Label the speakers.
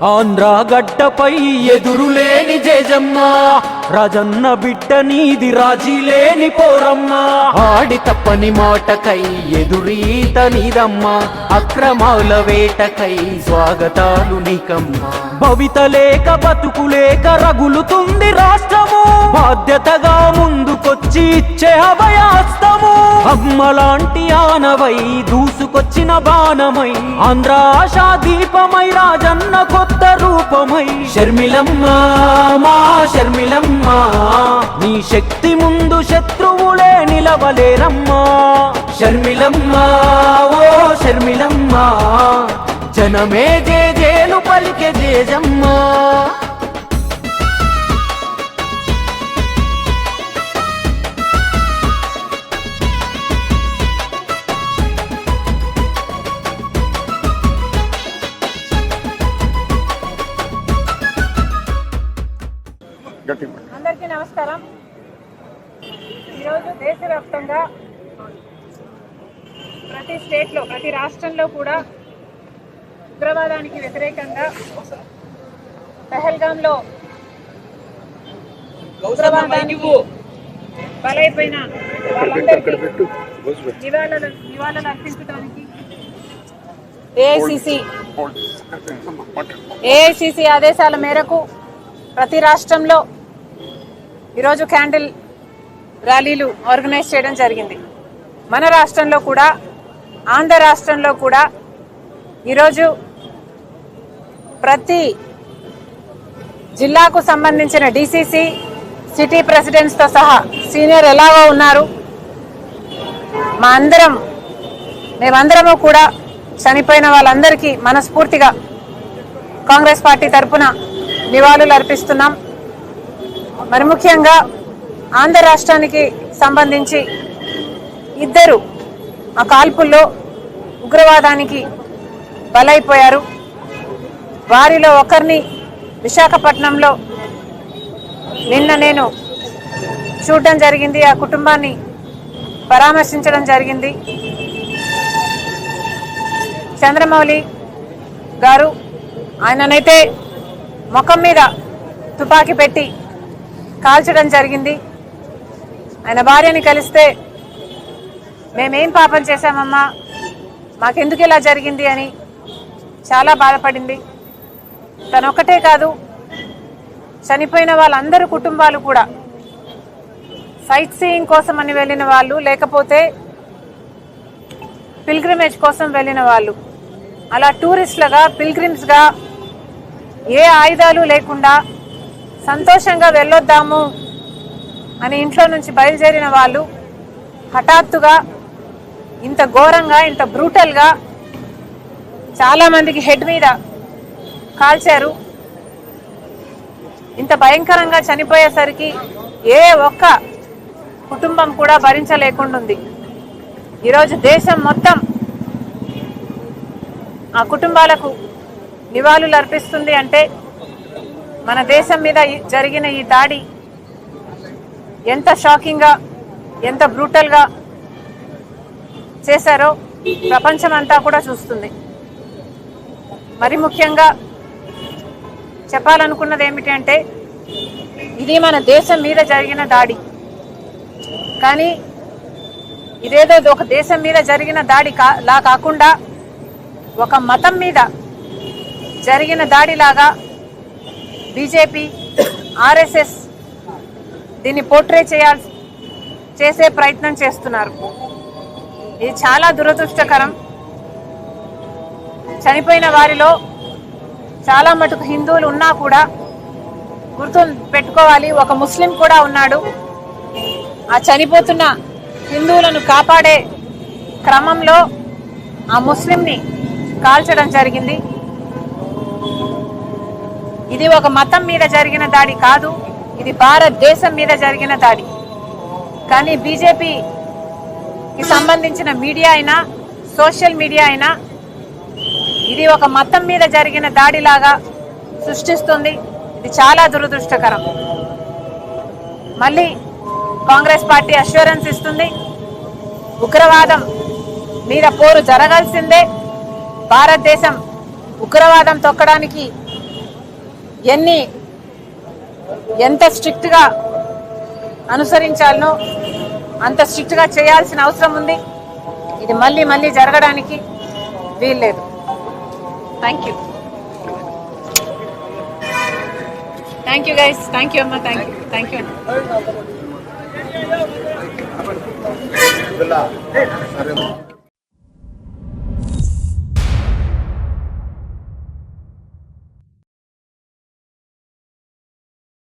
Speaker 1: ఆంధ్ర గడ్డపై ఎదురులేని జేజమ్మ రాజన్న బిడ్డ నీది రాజీ లేని పోరమ్మ. ఆడి తప్పని మాటకై ఎదురీత నీదమ్మ అక్రమాల వేటకై స్వాగతాలు నీకమ్మ. భవిత లేక బతుకు లేక రగులుతుంది రాష్ట్రము. బాధ్యతగా ముందుకొచ్చి ఇచ్చే అభయాస్తము. అమ్మలాంటి ఆనవై దూసుకొచ్చిన బాణమై. ఆంధ్ర ఆశా దీపమై రాజన్న కొత్త రూపమై. షర్మిలమ్మ మా నిలవలేరమ్మా నీ శక్తి ముందు శత్రువులే నిలవలేరమ్మా. షర్మిలమ్మ ఓ షర్మిలమ్మ. జనమే జేజేలు పలికే జేజమ్మా.
Speaker 2: గట్టి
Speaker 3: అందరికీ నమస్కారం. ఈరోజు దేశవ్యాప్తంగా ప్రతి స్టేట్లో ప్రతి రాష్ట్రంలో కూడా ఉగ్రవాదానికి వ్యతిరేకంగా పెహల్గాంలో ఉగ్రవాదానికి బలైపోయిన వాళ్ళందరికీ నివాళులు నివాళులు అర్పించడానికి ఏఐసిసి ఏఐసిసి ఆదేశాల మేరకు ప్రతి రాష్ట్రంలో ఈరోజు క్యాండిల్ ర్యాలీలు ఆర్గనైజ్ చేయడం జరిగింది. మన రాష్ట్రంలో కూడా ఆంధ్ర రాష్ట్రంలో కూడా ఈరోజు ప్రతి జిల్లాకు సంబంధించిన డిసిసి సిటీ ప్రెసిడెంట్స్తో సహా సీనియర్ ఎలాగో ఉన్నారు. మా అందరం మేమందరము కూడా చనిపోయిన వాళ్ళందరికీ మనస్ఫూర్తిగా కాంగ్రెస్ పార్టీ తరఫున నివాళులు అర్పిస్తున్నాం. మరి ముఖ్యంగా ఆంధ్ర రాష్ట్రానికి సంబంధించి ఇద్దరు ఆ కాల్పుల్లో ఉగ్రవాదానికి బలైపోయారు. వారిలో ఒకరిని విశాఖపట్నంలో నిన్న నేను చూడడం జరిగింది ఆ కుటుంబాన్ని పరామర్శించడం జరిగింది. చంద్రమౌళి గారు ఆయననైతే ముఖం మీద తుపాకీ పెట్టి కాల్చడం జరిగింది. ఆయన భార్యని కలిస్తే మేమేం పాపం చేశామమ్మా? మాకెందుకు ఇలా జరిగింది అని చాలా బాధపడింది. తనొక్కటే కాదు చనిపోయిన వాళ్ళందరి కుటుంబాలు కూడా సైట్ సీయింగ్ కోసం అని వెళ్ళిన వాళ్ళు లేకపోతే పిల్గ్రిమేజ్ కోసం వెళ్ళిన వాళ్ళు. అలా టూరిస్టులుగా పిల్గ్రిమ్స్గా ఏ ఆయుధాలు లేకుండా సంతోషంగా వెళ్ళొద్దాము అని ఇంట్లో నుంచి బయలుదేరిన వాళ్ళు హఠాత్తుగా ఇంత ఘోరంగా ఇంత బ్రూటల్గా చాలామందికి హెడ్ మీద కాల్చారు. ఇంత భయంకరంగా చనిపోయేసరికి ఏ ఒక్క కుటుంబం కూడా భరించలేకుండా ఉంది ఈరోజు దేశం మొత్తం ఆ కుటుంబాలకు నివాళులు అర్పిస్తుంది అంటే మన దేశం మీద ఈ- జరిగిన ఈ దాడి ఎంత షాకింగ్గా ఎంత బ్రూటల్గా చేశారో ప్రపంచం అంతా కూడా చూస్తుంది. మరి ముఖ్యంగా చెప్పాలనుకున్నది ఏమిటి అంటే ఇది మన దేశం మీద జరిగిన దాడి. కానీ ఇదేదో ఒక దేశం మీద జరిగిన దాడి కా లా కాకుండా ఒక మతం మీద జరిగిన దాడిలాగా బీజేపీ ఆర్ఎస్ఎస్ దీన్ని పోర్ట్రే చేయాల్సి చేసే ప్రయత్నం చేస్తున్నారు. ఇది చాలా దురదృష్టకరం. చనిపోయిన వారిలో చాలా మటుకు హిందువులు ఉన్నా కూడా గుర్తు పెట్టుకోవాలి ఒక ముస్లిం కూడా ఉన్నాడు. ఆ చనిపోతున్న హిందువులను కాపాడే క్రమంలో ఆ ముస్లింని కాల్చడం జరిగింది. ఇది ఒక మతం మీద జరిగిన దాడి కాదు ఇది భారతదేశం మీద జరిగిన దాడి. కానీ బీజేపీకి సంబంధించిన మీడియా అయినా సోషల్ మీడియా అయినా ఇది ఒక మతం మీద జరిగిన దాడిలాగా సృష్టిస్తుంది. ఇది చాలా దురదృష్టకరం. మళ్ళీ కాంగ్రెస్ పార్టీ అష్యూరెన్స్ ఇస్తుంది. ఉగ్రవాదం మీద పోరు జరగాల్సిందే. భారతదేశం ఉగ్రవాదం తొక్కడానికి ఎన్ని ఎంత స్ట్రిక్ట్గా అనుసరించాలనో అంత స్ట్రిక్ట్గా చేయాల్సిన అవసరం ఉంది. ఇది మళ్ళీ మళ్ళీ జరగడానికి వీల్లేదు. Thank you thank you guys thank you అమ్మ థ్యాంక్ యూ థ్యాంక్ యూ
Speaker 2: సరే